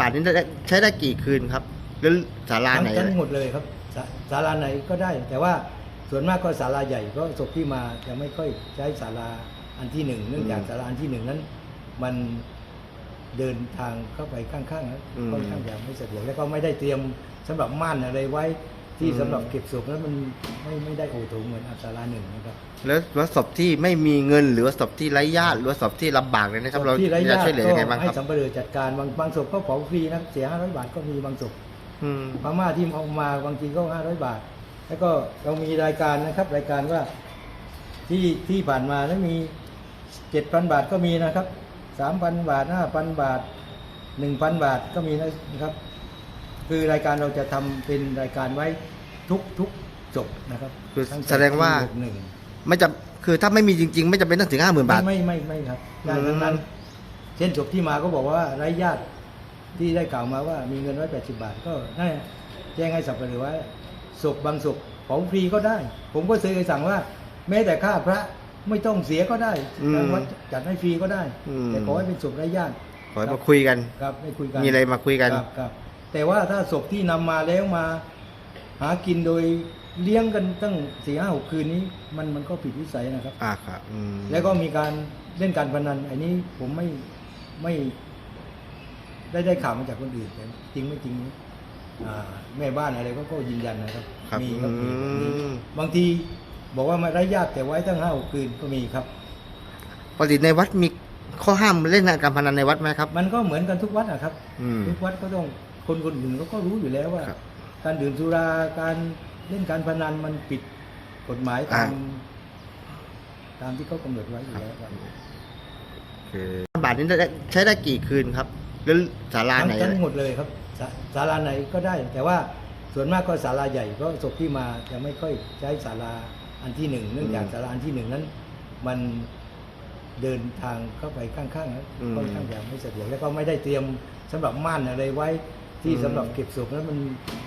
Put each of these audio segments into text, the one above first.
บาทนี้ได้ใช้ได้กี่คืนครับแล้วศาลาทั้งไหนทั้งหมดเลยครับศาศาลาไหนก็ได้ แต่ว่าส่วนมากก็ศาลาใหญ่เพราะศพที่มาจะไม่ค่อยใช้ศาลาอันที่หนึ่งเนื่องจากศาลาอันที่หนึ่งนั้น มันเดินทางเข้าไปข้างๆนะค่อนข้างจะไม่สะดวกแล้วก็ไม่ได้เตรียมสำหรับม่านอะไรไว้ ที่สำหรับเก็บศพแล้วมันไม่ไม่ได้โอโถงเหมือนอัศาลาหนึ่งนะครับ แล้วว่าศพที่ไม่มีเงินหรือว่าศพที่ไร้ญาติหรือว่าศพที่ลำบากเลยนะครับเราที่ไร้จะญาติช่วยเหลือยังไงบ้างก็คให้รับ สัมภาระจัดการบางบางศพก็เผาฟรีนะเสียห้าร้อยบาทก็มีบางศพอืม พม่าที่เอามาบางทีก็ห้าร้อยบาท แล้วก็เรามีรายการนะครับ รายการว่าที่ที่ผ่านมาแล้วมีเจ็ดพันบาทก็มีนะครับสามพันบาทห้าพันบาทหนึ่งพันบาทก็มีนะครับ คือรายการเราจะทำเป็นรายการไว้ทุกทุกจบนะครับคือตั้ต่แสดงว่า ปีหกหนึ่งไม่จะคือถ้าไม่มีจริง ๆ ไม่จำเป็นต้องถึงห้าหมื่นบาท ไม่ไม่ไม่ครับได้ทั้งนั้น อืม เช่นจบที่มาก็บอกว่าไร้ญาติที่ได้กล่าวมาว่ามีเงินร้อยแปดสิบาทก็ให้แจ้งให้สับปะเหรือว่าศพบางศพเผาฟรีก็ได้ ผมก็เคยสั่งว่า แม้แต่ค่าพระไม่ต้องเสียก็ได้ทางวัดจัดให้ฟรีก็ได้แต่ขอให้เป็นศพไร้ญาติขอให้มาคุยกัน ครับไม่คุยกันมีอะไรมาคุยกัน ครับครับ แต่ว่าถ้าศพที่นำมาแล้วมา หากินโดยเลี้ยงกันตั้งสี่ห้าหกคืนนี้มันมันก็ผิดวิสัยนะครับ อ่าครับอืมแล้วก็มีการเล่นการพนันอันนี้ผมไม่ไม่ได้ได้ข่าวมาจากคนอื่นแต่จริงไม่จริงอ่าแม่บ้านอะไรก็ก็ยืนยันนะครับครับมีครับมีแบบนี้อืมบางทีบอกว่ามาไร้ญาติแต่ไว้ตั้งห้าหกคืนก็มีครับปกติในวัดมีข้อห้ามเล่นการพนันในวัดไหมครับ มันก็เหมือนกันทุกวัดนะครับอืมทุกวัดก็ต้อง คนคนอื่นเขาก็รู้อยู่แล้วว่าครับการดื่มสุราการเล่นการพนันมันผิดกฎหมายตามอ่ตามที่เขากำหนดไว้อยู่แล้วครับคือบาทนี้ได้ใช้ได้กี่คืนครับแล้วศาลาทั้งไหนทั้งหมดเลยครับศาศาลาไหนก็ได้ แต่ว่าส่วนมากก็ศาลาใหญ่เพราะศพที่มาจะไม่ค่อยใช้ศาลาอันที่หนึ่งเนื่องจากศาลาอันที่หนึ่งนั้น มันเดินทางเข้าไปข้างๆนะค่อนข้างจะไม่สะดวกแล้วก็ไม่ได้เตรียมสำหรับม่านอะไรไว้ ที่สำหรับเก็บศพแล้วมัน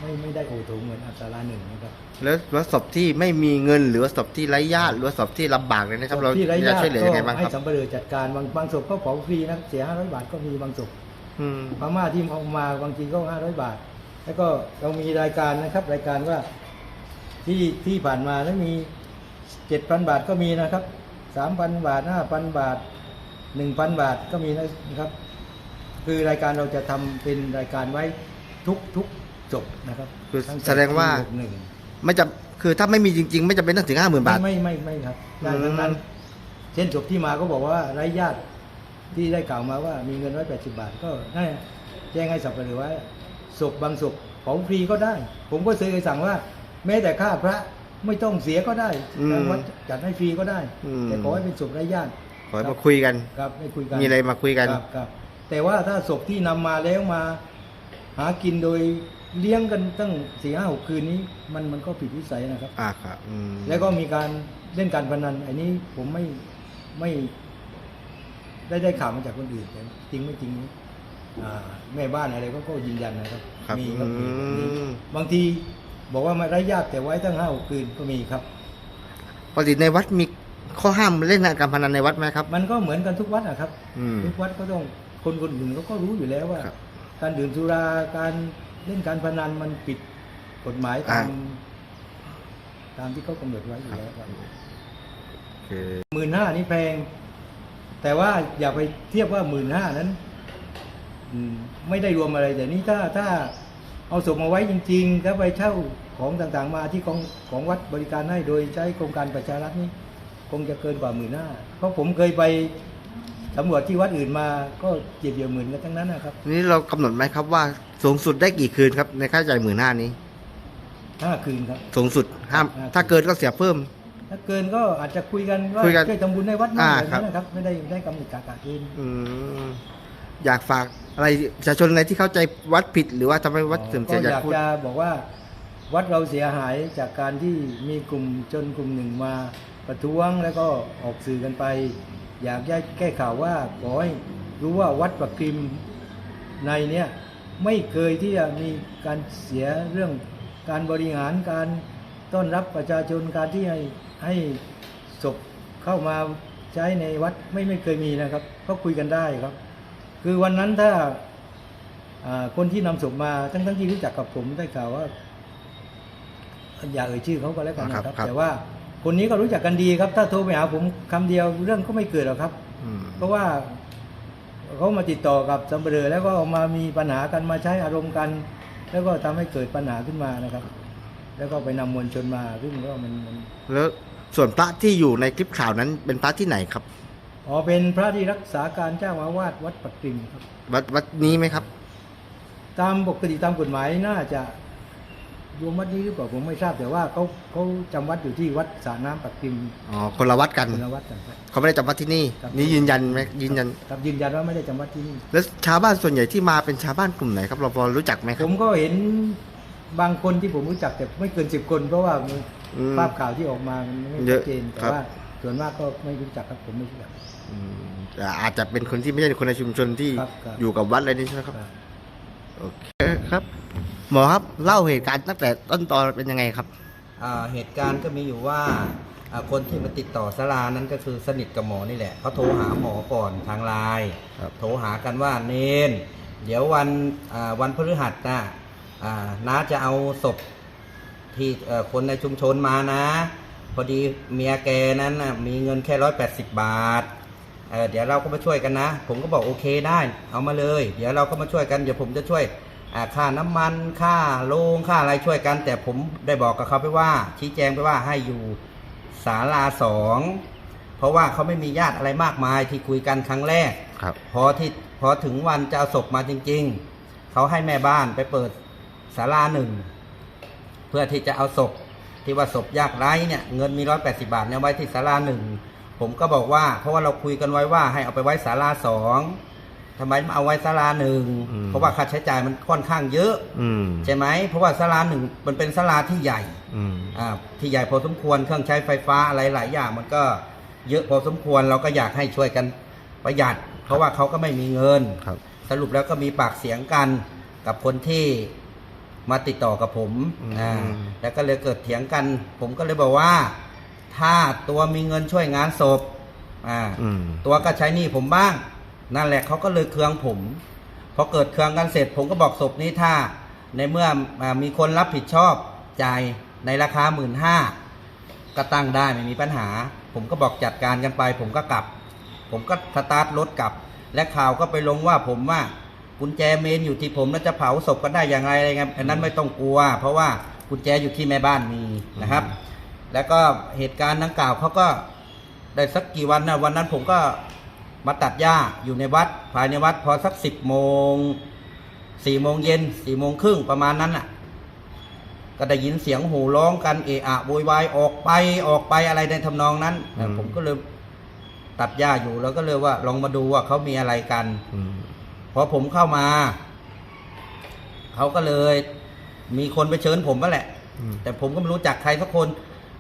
ไม่ไม่ได้โอโถงเหมือนอัศาลาหนึ่งนะครับ แล้วว่าศพที่ไม่มีเงินหรือว่าศพที่ไร้ญาติหรือว่าศพที่ลำบากเลยนะครับ เราที่ไร้จะญาติช่วยเหลือยังไงบ้างคให้รับ สัมภาระจัดการบางบางศพก็เผาฟรีนะเสียห้าร้อยบาทก็มีบางศพอืมพม่าที่เอามาบางทีก็ห้าร้อยบาท แล้วก็เรามีรายการนะครับ รายการว่าที่ที่ผ่านมาแล้วมีเจ็ดพันบาทก็มีนะครับสามพันบาทห้าพันบาทหนึ่งพันบาทก็มีนะครับ คือรายการเราจะทำเป็นรายการไว้ทุกทุกจบนะครับคือตั้ต่แสดงว่า ปีหกหนึ่งไม่จะคือถ้าไม่มีจริง ๆ ไม่จำเป็นต้องถึงห้าหมื่นบาท ไม่ไม่ไม่ไม่ครับได้ทั้งนั้น อืม เช่นจบที่มาก็บอกว่าไร้ญาติที่ได้กล่าวมาว่ามีเงินร้อยแปดสิบาทก็ให้แจ้งให้สับปะเหรือว่าศพบางศพเผาฟรีก็ได้ ผมก็เคยสั่งว่า แม้แต่ค่าพระไม่ต้องเสียก็ได้ทางวัดจัดให้ฟรีก็ได้แต่ขอให้เป็นศพไร้ญาติขอให้มาคุยกัน ครับไม่คุยกันมีอะไรมาคุยกัน ครับครับ แต่ว่าถ้าศพที่นำมาแล้วมา หากินโดยเลี้ยงกันตั้งสี่ห้าหกคืนนี้ มันมันก็ผิดวิสัยนะครับ อ่าครับอืมแล้วก็มีการเล่นการพนันอันนี้ผมไม่ไม่ได้ได้ข่าวมาจากคนอื่นแต่จริงไม่จริงอ่าแม่บ้านอะไรก็ก็ยืนยันนะครับครับมีครับมีแบบนี้อืมบางทีบอกว่ามาไร้ญาติแต่ไว้ตั้งห้าหกคืนก็มีครับปกติในวัดมีข้อห้ามเล่นการพนันในวัดไหมครับ มันก็เหมือนกันทุกวัดนะครับอืมทุกวัดก็ต้อง คนคนอื่นเขาก็รู้อยู่แล้วว่า ครับการดื่มสุราการเล่นการพนันมันผิดกฎหมายตาม อ่า ตามที่เขากำหนดไว้อยู่แล้วครับคือหมื่นห้านี่แพง แต่ว่าอย่าไปเทียบว่าหมื่นห้านั้นอืมไม่ได้รวมอะไร แต่นี่ถ้าถ้าเอาศพมาไว้จริงๆแล้วไปเช่าของต่างๆมาที่ของของวัดบริการให้โดยใช้โครงการประชารัฐนี่คงจะเกินกว่าหมื่นห้าเพราะผมเคยไป สำรวจที่วัดอื่นมาก็เจ็บเดียวหมื่นกันทั้งนั้นนะครับนี่เรากำหนดไหมครับว่าสูงสุดได้กี่คืนครับในค่าใช้จ่ายหมื่นห้านี้ ห้าคืนครับ สูงสุดห้ามห้าถ้าเกินก็เสียเพิ่ม ถ้าเกินก็อาจจะคุยกันว่าคุยกันช่วยทำบุญในวัดนั่นอ่าแบบครับนั้นนะครับ ไม่ได้ได้กำหนดกากาเกณฑ์อืมอยากฝากอะไรประชาชนอะไรที่เข้าใจวัดผิดหรือว่าทำให้วัดเสื่อมเสียก็อยาอยากกพูด จะบอกว่า วัดเราเสียหายจากการที่มีกลุ่มจนกลุ่มหนึ่งมาประท้วงแล้วก็ออกสื่อกันไป อยากจะแก้ข่าวว่าขอให้รู้ว่าวัดประกิมในเนี้ยไม่เคยที่จะมีการเสียเรื่องการบริหารการต้อนรับประชาชนการที่ให้ให้ศพเข้ามาใช้ในวัดไม่ไม่เคยมีนะครับก็คุยกันได้ครับ คือวันนั้นถ้าอ่าคนที่นำศพมาทั้งทั้งที่รู้จักกับผมได้ข่าวว่าอย่าเอ่ยชื่อเขาก็แล้วกันนะครับ แต่ว่า คนนี้ก็รู้จักกันดีครับ ถ้าโทรไปหาผมคำเดียวเรื่องก็ไม่เกิดหรอกครับอืมเพราะว่าเขามาติดต่อกับสัมเปลือแล้วก็มามีปัญหากันมาใช้อารมณ์กัน แล้วก็ทำให้เกิดปัญหาขึ้นมานะครับ แล้วก็ไปนำมวลชนมาซึ่งก็มันมันแล้วส่วนพระที่อยู่ในคลิปข่าวนั้นเป็นพระที่ไหนครับอ๋อเป็นพระที่รักษาการเจ้าอาวาสวัดปักกิ่งครับ วัดวัดนี้ไหมครับ ตามปกติตามกฎหมายน่าจะ โยมวัดนี้หรือเปล่าผมไม่ทราบแต่ว่าเขาเขาจำวัดอยู่ที่วัดสระน้ำปักกิ่งอ๋อคนละวัดกันคุณวัดกันครับ เขาไม่ได้จำวัดที่นี่ ครับ นี่ยืนยันไหมยืนยัน ครับยืนยันว่าไม่ได้จำวัดที่นี่ แล้วชาวบ้านส่วนใหญ่ที่มาเป็นชาวบ้านกลุ่มไหนครับเราพอรู้จักไหมคผรับ มก็เห็นบางคนที่ผมรู้จักแต่ไม่เกินสิบคน เพราะว่ามันอืมภาพข่าวที่ออกมามันไม่เยชัอะดเจนแต่ครับ ว่าส่วนมากก็ไม่รู้จักครับผมไม่รู้จัก อืมแต่อาจจะเป็นคนที่ไม่ใช่คนในชุมชนที่ครับครับ อยู่กับวัดอะไรนี่ใช่ไหมครับ ครับ โอเคครับ หมอครับเล่าเหตุการณ์ตั้งแต่ต้นตอนเป็นยังไงครับ อ่าเหตุการณ์ก็มีอยู่ว่าอ่าคนที่มาติดต่อสลานั้นก็คือสนิทกับหมอนี่แหละเขาโทรหาหมอก่อนทางไลน์ครับ โทรหากันว่าเนน เดี๋ยววันอ่าวันพฤหัสนะอ่าน้าจะเอาศพที่เอ่อคนในชุมชนมานะ พอดีเมียแกนั้นน่ะมีเงินแค่ร้อยแปดสิบบาทเอ่อเดี๋ยวเราก็มาช่วยกันนะ ผมก็บอกโอเคได้ เอามาเลย เดี๋ยวเราก็มาช่วยกันเดี๋ยวผมจะช่วยอ่า ค่าน้ำมันค่าโรงค่าอะไรช่วยกัน แต่ผมได้บอกกับเขาไปว่า ชี้แจงไปว่าให้อยู่ศาลาสองเพราะว่าเขาไม่มีญาติอะไรมากมายที่คุยกันครั้งแรกครับพอที่พอถึงวันจะเอาศพมาจริง ๆ เขาให้แม่บ้านไปเปิดศาลาหนึ่งเพื่อที่จะเอาศพที่ว่าศพยากไร้เนี่ยเงินมีร้อยแปดสิบาทเนี่ยไว้ที่ศาลาหนึ่งผมก็บอกว่า เพราะว่าเราคุยกันไว้ว่าให้เอาไปไว้ศาลาสอง ทำไมไม่เอาไว้ศาลาหนึ่งอืม เพราะว่าค่าใช้จ่ายมันค่อนข้างเยอะ อืมใช่ไหมเพราะว่าศาลาหนึ่งมันเป็นศาลาที่ใหญ่อืมอ่าที่ใหญ่พอสมควรเครื่องใช้ไฟฟ้าอะไรหลายอย่าง มันก็เยอะพอสมควรเราก็อยากให้ช่วยกันประหยัด เพราะว่าเขาก็ไม่มีเงิน ครับ สรุปแล้วก็มีปากเสียงกันกับคนที่มาติดต่อกับผมอืม อ่าแล้วก็เลยเกิดเถียงกัน ผมก็เลยบอกว่า ถ้าตัวมีเงินช่วยงานศพอ่าอืมตัวก็ใช้หนี้ผมบ้าง นั่นแหละเขาก็เลยเคืองผมพอเกิดเคืองกันเสร็จ ผมก็บอกศพนี้ถ้า ในเมื่ออามีคนรับผิดชอบจ่ายในราคาหมื่นห้าก็ตั้งได้ไม่มีปัญหา ผมก็บอกจัดการกันไป ผมก็กลับ ผมก็สตาร์ทรถกลับ และข่าวก็ไปลงว่าผมว่ากุญแจเมนอยู่ที่ผมแล้วจะเผาศพกันได้อย่างไรอะไรเงี้ยอันนั้นไม่ต้องกลัว เพราะว่ากุญแจอยู่ที่แม่บ้านมีนะครับ แล้วก็เหตุการณ์ดังกล่าวเขาก็ได้สักกี่วันนะวันนั้นผมก็ มาตัดหญ้าอยู่ในวัดภายในวัดพอสักสิบโมงสี่โมงเย็นสี่โมงครึ่งประมาณนั้นน่ะ ก็ได้ยินเสียงโห่ร้องกันเอะอะโวยวายออกไปออกไปอะไรในทำนองนั้นอืมผมก็เลยตัดหญ้าอยู่แล้วก็เลยว่า ลองมาดูว่าเขามีอะไรกันอืมพอผมเข้ามาเขาก็เลย มีคนไปเชิญผมก็แหละอืมแต่ผมก็ไม่รู้จักใครสักคน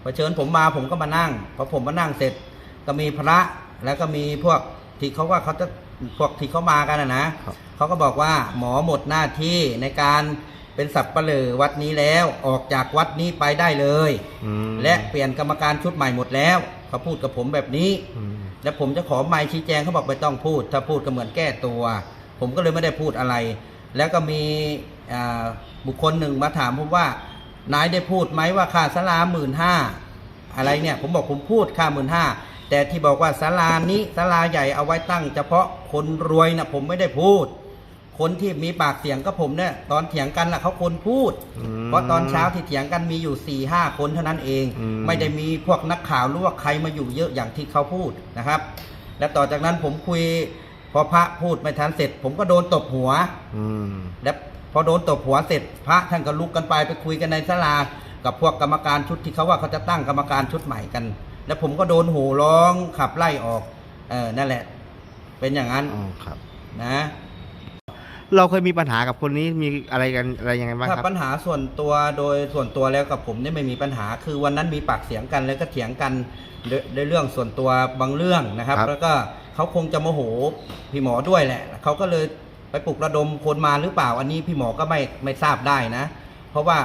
พอเชิญผมมาผมก็มานั่งพอผมมานั่งเสร็จ ก็มีพระแล้วก็มีพวก ที่เขาว่าเขาจะพวกที่เขามากันนะนะครับเขาก็บอกว่าหมอหมดหน้าที่ในการเป็นสับปะเลอวัดนี้แล้วออกจากวัดนี้ไปได้เลยอืมและเปลี่ยนกรรมการชุดใหม่หมดแล้วเขาพูดกับผมแบบนี้อืมแล้วผมจะขอไมค์ชี้แจงเขาบอกไม่ต้องพูด ถ้าพูดก็เหมือนแก้ตัว ผมก็เลยไม่ได้พูดอะไร แล้วก็มีอ่าบุคคลหนึ่งมาถามผมว่านายได้พูดไหมว่าค่าสลาหมื่นห้าอะไรเนี่ย ผมบอกผมพูดค่าหมื่นห้า แต่ที่บอกว่าศาลานี้ศาลาใหญ่เอาไว้ตั้ง เฉพาะคนรวยนะผมไม่ได้พูด คนที่มีปากเสียงกับผมเนี่ยตอนเถียงกันล่ะเขาคนพูด อืมเพราะตอนเช้าที่เถียงกันมีอยู่4ี่ห้าคนเท่านั้นเอง อืม ไม่ได้มีพวกนักข่าวหรือว่าใครมาอยู่เยอะอย่างที่เขาพูดนะครับ และต่อจากนั้นผมคุยพอพระพูดไม่ทันเสร็จ ผมก็โดนตบหัว อืม และพอโดนตบหัวเสร็จพระท่านก็ลุกกันไปไปคุยกันในศาลา กับพวกกรรมการชุดที่เขาว่าเขาจะตั้งกรรมการชุดใหม่กัน แล้วผมก็โดนโห่ร้องขับไล่ออก เออนั่นแหละ เป็นอย่างนั้นอ๋อครับ นะ เราเคยมีปัญหากับคนนี้มีอะไรกันอะไรยังไงบ้างถ้าครับ ปัญหาส่วนตัวโดยส่วนตัวแล้วกับผมเนี่ยไม่มีปัญหา คือวันนั้นมีปากเสียงกันแล้วก็เถียงกันด้วยด้วยเรื่องส่วนตัวบางเรื่องนะครับ ครับ แล้วก็เขาคงจะโมโหพี่หมอด้วยแหละเขาก็เลยไปปลุกระดมคนมาหรือเปล่า อันนี้พี่หมอก็ไม่ไม่ทราบได้นะ เพราะว่า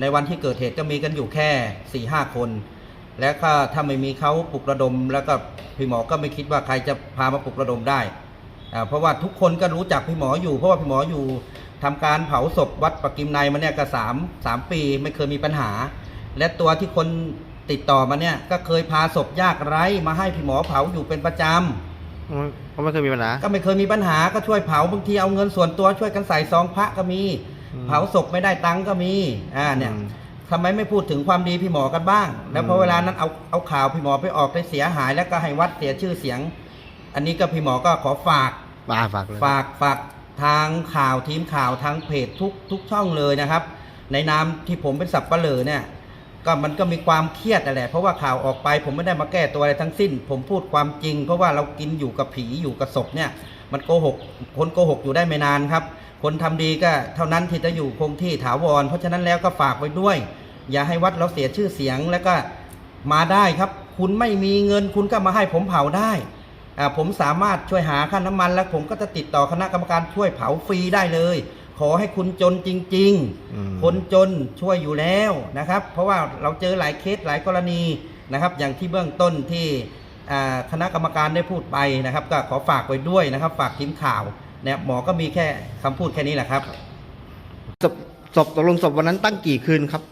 ในวันที่เกิดเหตุก็มีกันอยู่แค่สี่ห้าคน แล้วก็ถ้าไม่มีเขาปลุกระดม แล้วก็พี่หมอก็ไม่คิดว่าใครจะพามาปลุกระดมได้อ่าเพราะว่าทุกคนก็รู้จักพี่หมออยู่ เพราะว่าพี่หมออยู่ทำการเผาศพวัดปะกิมในมาเนี่ยก็สามสามปีไม่เคยมีปัญหา และตัวที่คนติดต่อมาเนี่ยก็เคยพาศพยากไร้มาให้พี่หมอเผาอยู่เป็นประจำอืมก็ไม่เคยมีปัญหา ก็ไม่เคยมีปัญหาก็ช่วยเผาบางทีเอาเงินส่วนตัวช่วยกันใส่ซองพระก็มีอืมเผาศพไม่ได้ตังค์ก็มีอ่าเนี่ยอืม ทำไมไม่พูดถึงความดีพี่หมอกันบ้าง แล้วพออืมเวลานั้นเอาเอาข่าวพี่หมอไปออกได้เสียหาย แล้วก็ให้วัดเสียชื่อเสียง อันนี้ก็พี่หมอก็ขอฝากฝากฝากเลยฝากฝากทางข่าวทีมข่าวทางเพจทุกทุกช่องเลยนะครับ ในนามที่ผมเป็นสับปะเลอเนี่ยก็มันก็มีความเครียดนั่นแหละเพราะว่าข่าวออกไป ผมไม่ได้มาแก้ตัวอะไรทั้งสิ้น ผมพูดความจริง เพราะว่าเรากินอยู่กับผีอยู่กับศพเนี่ย มันโกหกคนโกหกอยู่ได้ไม่นานครับ คนทำดีก็เท่านั้นที่จะอยู่คงที่ถาวร เพราะฉะนั้นแล้วก็ฝากไว้ด้วย อย่าให้วัดเราเสียชื่อเสียงแล้วก็มาได้ครับ คุณไม่มีเงินคุณก็มาให้ผมเผาได้อ่าผมสามารถช่วยหาค่าน้ำมัน แล้วผมก็จะติดต่อคณะกรรมการช่วยเผาฟรีได้เลย ขอให้คุณจนจริงอืมๆคนจนช่วยอยู่แล้วนะครับ เพราะว่าเราเจอหลายเคสหลายกรณีนะครับ อย่างที่เบื้องต้นที่อ่าคณะกรรมการได้พูดไปนะครับ ก็ขอฝากไว้ด้วยนะครับ ฝากทีมข่าวเนี่ยหมอก็มีแค่คำพูดแค่นี้แหละครับศพศพตกลงศพวันนั้นตั้งกี่คืนครับ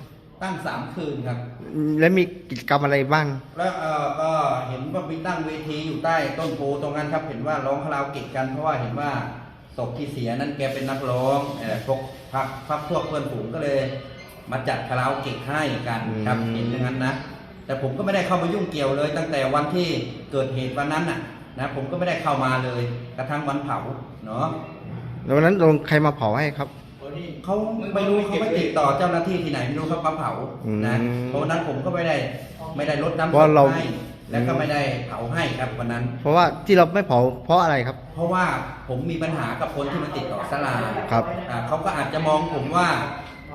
ตั้งสามคืนครับอืมและมีกิจกรรมอะไรบ้าง แล้วเอ่อก็เห็นว่ามีตั้งเวทีอยู่ใต้ต้นโพตรงนั้นครับ เห็นว่าร้องคาราโอเกะกันเพราะว่าเห็นว่าศพที่เสียนั้นแกเป็นนักร้องเอ่อพวกพักพักพวกเพื่อนฝูงก็เลย มาจัดคาราโอเกะให้กันครับอืม เห็นอย่างนั้นนะแต่ผมก็ไม่ได้เข้ามายุ่งเกี่ยวเลย ตั้งแต่วันที่เกิดเหตุวันนั้นน่ะนะผมก็ไม่ได้เข้ามาเลยกระทั่งวันเผาเนาะ แล้ววันนั้นลงใครมาเผาให้ครับ เขาไม่รู้เขาไม่ติดต่อเจ้าหน้าที่ที่ไหนไม่รู้เขามาเผานะอืมเพราะวันนั้นผมก็ไม่ได้ไม่ได้ลดน้ำเพราะเรา ให้แล้วก็ไม่ได้เผาให้ครับวันนั้น เพราะว่าที่เราไม่เผาเพราะอะไรครับ เพราะว่าผมมีปัญหากับคนที่มาติดต่อสลาครับ อ่าเขาก็อาจจะมองผมว่า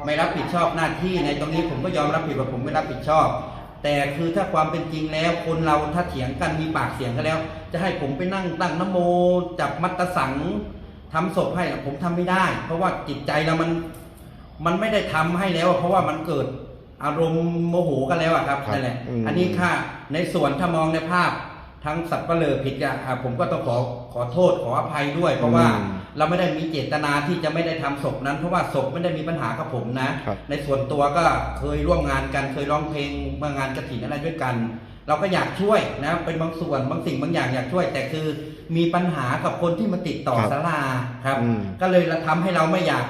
ไม่รับผิดชอบหน้าที่ในตรงนี้ผมก็ยอมรับผิดว่าผมไม่รับผิดชอบ แต่คือถ้าความเป็นจริงแล้ว คนเราถ้าเถียงกันมีปากเสียงกันแล้ว จะให้ผมไปนั่งตั้งนโมจับมัตตสัง ทำศพให้น่ะผมทำไม่ได้ เพราะว่าจิตใจเรามันมันไม่ได้ทำให้แล้วอะเพราะว่ามันเกิดอารมณ์โมโหกันแล้วอะครับครับนั่นแหละอืมอันนี้ค่ะในส่วนถ้ามองในภาพทั้งสัตว์ประเลอผิดอะอะผมก็ต้องขอขอโทษขออภัยด้วย เพราะว่าอืมเราไม่ได้มีเจตนาที่จะไม่ได้ทำศพนั้น เพราะว่าศพไม่ได้มีปัญหากับผมนะครับในส่วนตัวก็เคยร่วมงานกันเคยร้องเพลงมางานกระถิ่นอะไรด้วยกัน เราก็อยากช่วยนะเป็นบางส่วนบางสิ่งบางอย่างอยากช่วย แต่คือ มีปัญหากับคนที่มาติดต่อครับศาลาครับ อืม ก็เลยเราทำให้เราไม่อยาก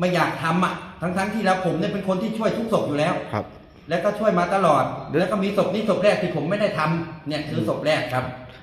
ไม่อยากทำอะทั้งๆที่แล้วผมเนี่ยเป็นคนที่ช่วยทุกศพอยู่แล้ว ครับ แล้วก็ช่วยมาตลอด แล้วก็มีศพนี้ศพแรกที่ผมไม่ได้ทำเนี่ยคือศพแรกครับ